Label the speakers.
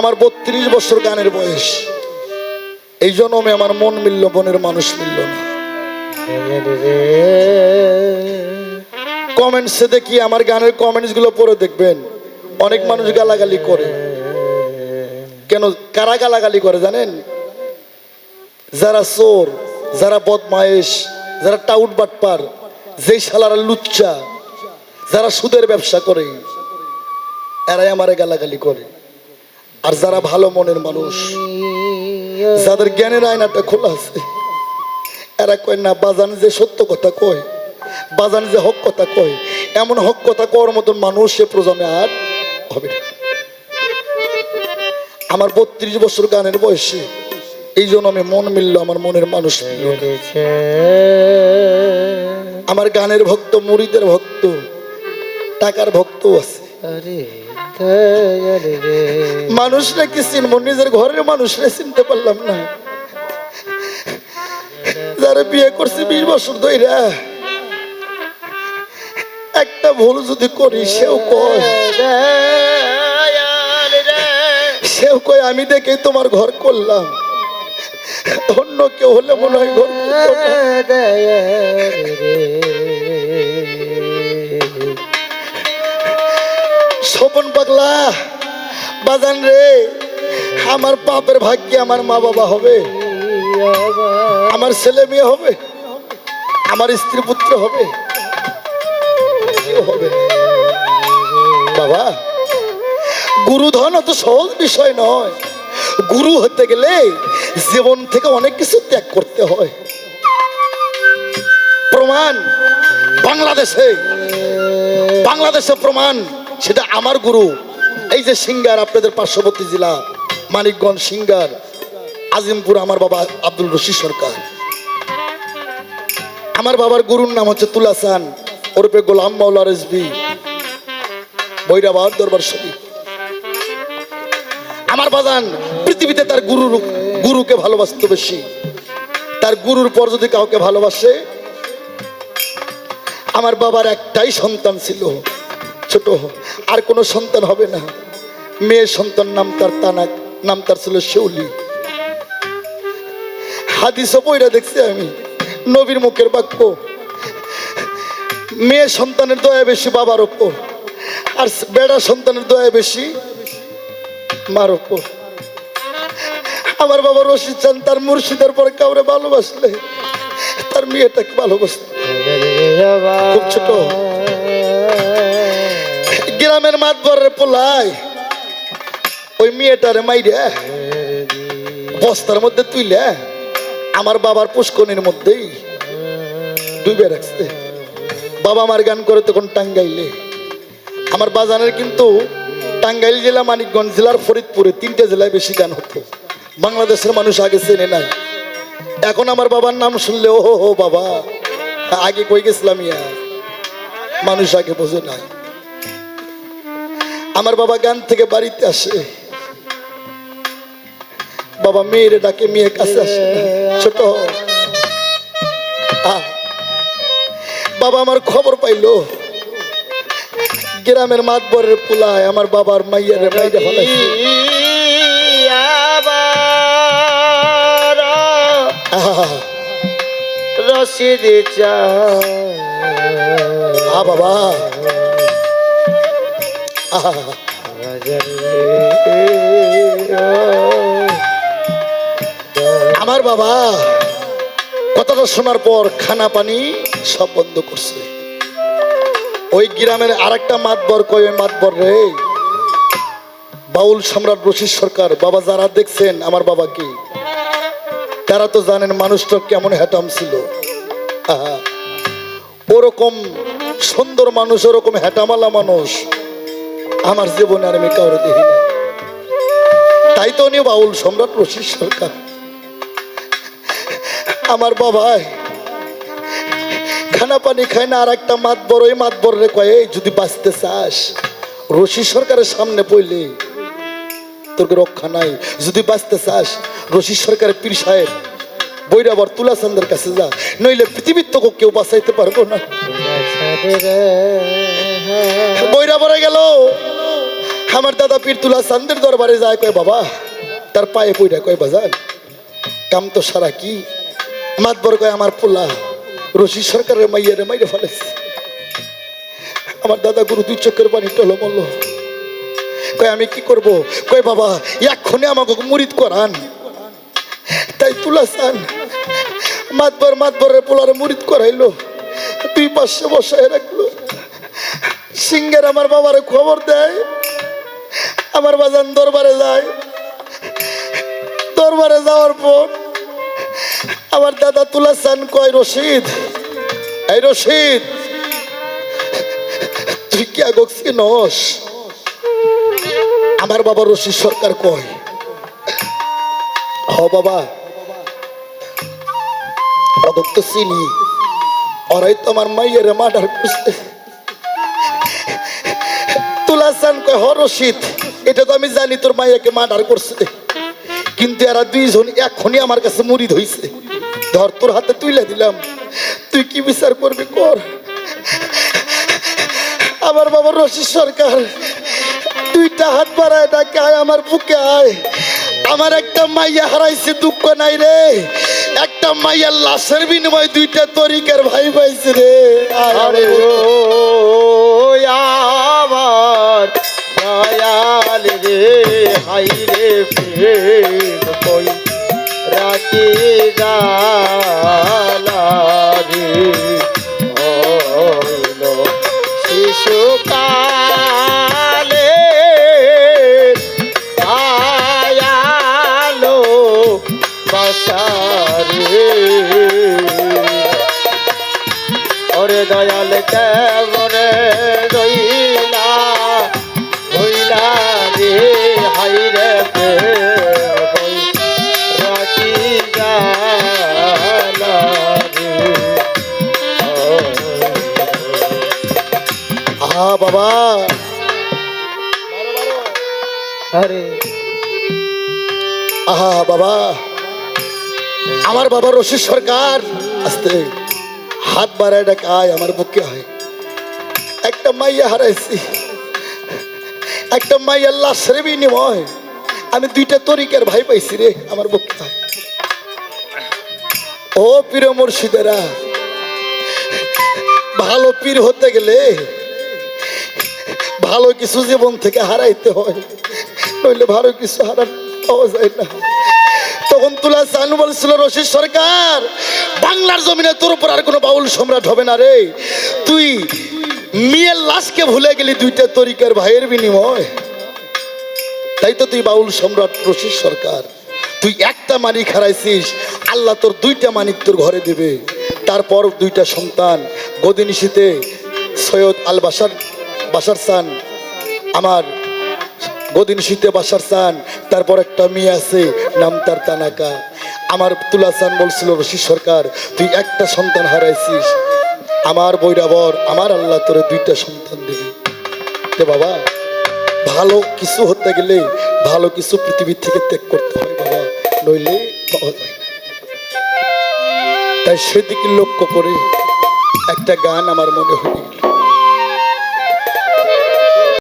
Speaker 1: আমার বত্রিশ বছর গানের বয়স। এই জন্মে আমার মন মিলল বনের মানুষ মিলল না। কমেন্টসে দেখি আমার গানের কমেন্টসগুলো পড়ে দেখবেন, অনেক মানুষ গালাগালি করে। কেন, কারা গালাগালি করে জানেন? যারা চোর, যারা বদমায়েশ, যারা টাউট বাটপার, যেই শালারা লুচ্চা, যারা সুদের ব্যবসা করে, এরাই আমারে গালাগালি করে। আর যারা ভালো মনের মানুষ, যাদের জ্ঞানের আয়নাটা খোলা আছে, এরা কয়, না, বাজান যে সত্য কথা কয়, বাজান যে হক কথা কয়, এমন হক কথা কওয়ার মতন মানুষ সে প্রজন্মে আর হবে আমার বত্রিশ বছর গানের বয়সে এই জন্য আমি মন মিলল, আমার মনের মানুষ আমার গানের ভক্ত, মুড়িদের ভক্ত, টাকার ভক্ত আছে। মানুষ নাকি চিনব নিজের ঘরের মানুষরা চিনতে পারলাম না। যারা বিয়ে করছে বিশ বছর ধইরা একটা ভুল যদি করি সেও কয় সেও কয় আমি দেখে তোমার ঘর করলাম। অন্য কেউ হলে মনে হয় ঘর পাগলা। বাজান রে, আমার বাপের ভাগ্যে আমার মা বাবা হবে। আমার ছেলে মেয়ে হবে। আমার স্ত্রী পুত্র হবে। হবে। বাবা, গুরুধন অত সহজ বিষয় নয়। গুরু হতে গেলে জীবন থেকে অনেক কিছু ত্যাগ করতে হয়। প্রমাণ বাংলাদেশে। বাংলাদেশে প্রমাণ সেটা আমার গুরু। এই যে সিঙ্গার, আপনাদের পার্শ্ববর্তী জেলা, মানিকগঞ্জ সিঙ্গার, আজিমপুর আমার বাবা আব্দুল রশিদ সরকার। আমার বাবার গুরুর নাম হচ্ছে তুলাসান ওরফে গোলাম মাওলা রেজবি বৈরাবাদ দরবার শরীফ। আমার বাজান, পৃথিবীতে তার গুরুর গুরুকে ভালোবাসতে বেশি। তার গুরুর পর যদি কাউকে ভালোবাসে, আমার বাবার একটাই সন্তান ছিল। ছোট আর কোনো সন্তান হবে না। মেয়ে সন্তান নাম তার তানাক নাম তার ছিল শিউলি। হাদিস বইরা দেখছি আমি। নবীর মুখের বাক্য, মেয়ে সন্তানের দয়া বেশি, বাবার ওপর। আর বেড়া সন্তানের দয়া বেশি, মার ওপর। আমার বাবা রশিদ চান, তার মুর্শিদের পরে কাউরে ভালোবাসলে, তার মেয়েটাকে ভালোবাসত খুব ছোট। গ্রামের মাতবরের পোলায় ওই মেয়েটারে মাইরে বস্তার মধ্যে তুইলে আমার বাবার পুষ্কনির মধ্যেই ডুবে রাখছে। বাবা আমার গান করে তখন টাঙ্গাইলে। আমার বাজানের কিন্তু টাঙ্গাইল জেলা, মানিকগঞ্জ জেলার ফরিদপুরে তিনটে জেলায় বেশি গান হতো। বাংলাদেশের মানুষ আগে চেনে নাই। এখন আমার বাবার নাম শুনলে ও হো, বাবা, আগে কই গেছিলাম ইয়া মানুষ আগে বোঝে নাই। আমার বাবা গান থেকে বাড়িতে আসে। বাবা মেয়ের ডাকে মেয়ে কাছে আসে। ছোট। বাবা আমার খবর পাইলো। গ্রামের মাতবরের পোলায় আমার বাবার মাইয়ারে মাইরে ফলাইছে। আহা,
Speaker 2: রশিদ চা
Speaker 1: বাবা। আমার বাবা কথাটা শোনার পর খানা পানি সব বন্ধ করছে। ওই গ্রামের আর আরেকটা মাতবর কই ওই মাতবর রে, বাউল সম্রাট রশিদ সরকার, বাবা যারা দেখছেন, আমার বাবাকে তারা তো জানেন মানুষটা কেমন হ্যাটাম ছিল। ওরকম সুন্দর মানুষ, ওরকম হ্যাটামালা মানুষ আমার জীবনে আর আমি কাউরে দেখি না তাই তো উনি বাউল সম্রাট রশিদ সরকার। আমার বাবাই খানা পানি খায় না, আর একটা মাত বড়, এই মাত বড় কয়ে যদি বাঁচতে চাস রশি সরকারের সামনে পড়লে তোর রক্ষা নাই? যদি বাঁচতে চাস রশি সরকারের পীর সাহেব বৈরাবর তুলাচন্দের কাছে যা, নইলে পৃথিবীর তোকে কেউ বাঁচাইতে পারব না। বৈরাবরে গেল। আমার দাদা পীরতুলা সান্দের দরবারে যায়, কয়, বাবা, তার পায়ে পইরা কয়, বাজান, কাম তো সারা কি? মাতবর কয়, আমার পোলা, রশি সরকারের মাইয়ারে মাইরে ফেলেছে। আমার দাদা গুরু দুই চোখের পানি টলো বলল কয়, আমি কি করব? কয়, বাবা, এক্ষণে আমাকে মুরিদ করান। তাই তুলা সান মাতবর মাতবরের পোলারে মুরিদ করাইলো। দুই পাশে বসায় রাখল। সিংহের আমার বাবার খবর দেয়, আমার বাজান দরবারে যায়। দরবারে যাওয়ার পর আমার দাদা তুলা চান কয়, রশিদ, এই রশিদ, তুই কি আগছি নস আমার বাবা রশিদ সরকার কয় হ বাবা অগক তো চিনি। ওরাই তো আমার মাইয়ের মার্ডার করছে। তুলাসান কয়, হ রশিদ, এটা তো আমি জানি তোর মাইয়াকে মার্ডার করছে। কিন্তু এরা দুইজন এখনই আমার কাছে মুড়িদ হইছে। ধর, তোর হাতে তুইলে দিলাম। তুই কি বিচার করবি কর? আমার বাবা রশিদ সরকার, দুইটা হাত বাড়ায় ডাকে, আয় আমার বুকে আয়। আমার একটা মাইয়া হারাইছে, দুঃখ নাই রে। একটা মাইয়ার লাশের বিনিময় দুইটা তরিকার ভাই পাইছে রে।
Speaker 2: আরে
Speaker 1: আমার
Speaker 2: দয়াল রে হাই রে প্রেম কই রাখি গালা বাসারে ওরে দয়াল কেমনে রইলা হইলা রে, হাই রে প্রেম রাখি গালা
Speaker 1: আহা বাবা।
Speaker 2: আরে।
Speaker 1: আহা বাবা। আমার বাবা রশিদ সরকার। আসতে, হাত বাড়ায় ডাক, আয়, আমার বুকে হয় একটা মাইয়া হারাইছি। একটা মাইয়ার লাশের বিনিময় আমি দুইটা তরিকার ভাই পাইছি রে, আমার বুকে আয়। ও পীর মুর্শিদেরা, ভালো পীর হতে গেলে ভালো কিছু জীবন থেকে হারাইতে হয়। নইলে ভালো কিছু হারা পাওয়া যায় না। তখন তুলা বলছিল, রশিদ সরকার, বাংলার জমিনে তোর উপর আর কোনো বাউল সম্রাট হবে না রে। তুই মেয়ের লাশকে ভুলে গেলি, দুইটা তরিকার ভাইয়ের বিনিময়। তাই তো তুই বাউল সম্রাট রশিদ সরকার। তুই একটা মানিক হারাইছিস, আল্লাহ তোর দুইটা মানিক তোর ঘরে দেবে। তারপর দুইটা সন্তান গদিনিশিতে সৈয়দ আল বাসার বাসার সান, আমার গদিন বাসার চান তারপর একটা মেয়ে আছে, নাম তার তানাকা। আমার তুলা চান বলছিল রশি সরকার, তুই একটা সন্তান হারাইছিস। আমার বৈরাবর আমার আল্লাহ তোরে দুইটা সন্তান দিবি। তে বাবা, ভালো কিছু হতে গেলে ভালো কিছু পৃথিবীর থেকে ত্যাগ করতে হয় বাবা, নইলে পাওয়া যায় তাই সেদিকে লক্ষ্য করে একটা গান আমার মনে হয়ে গেল।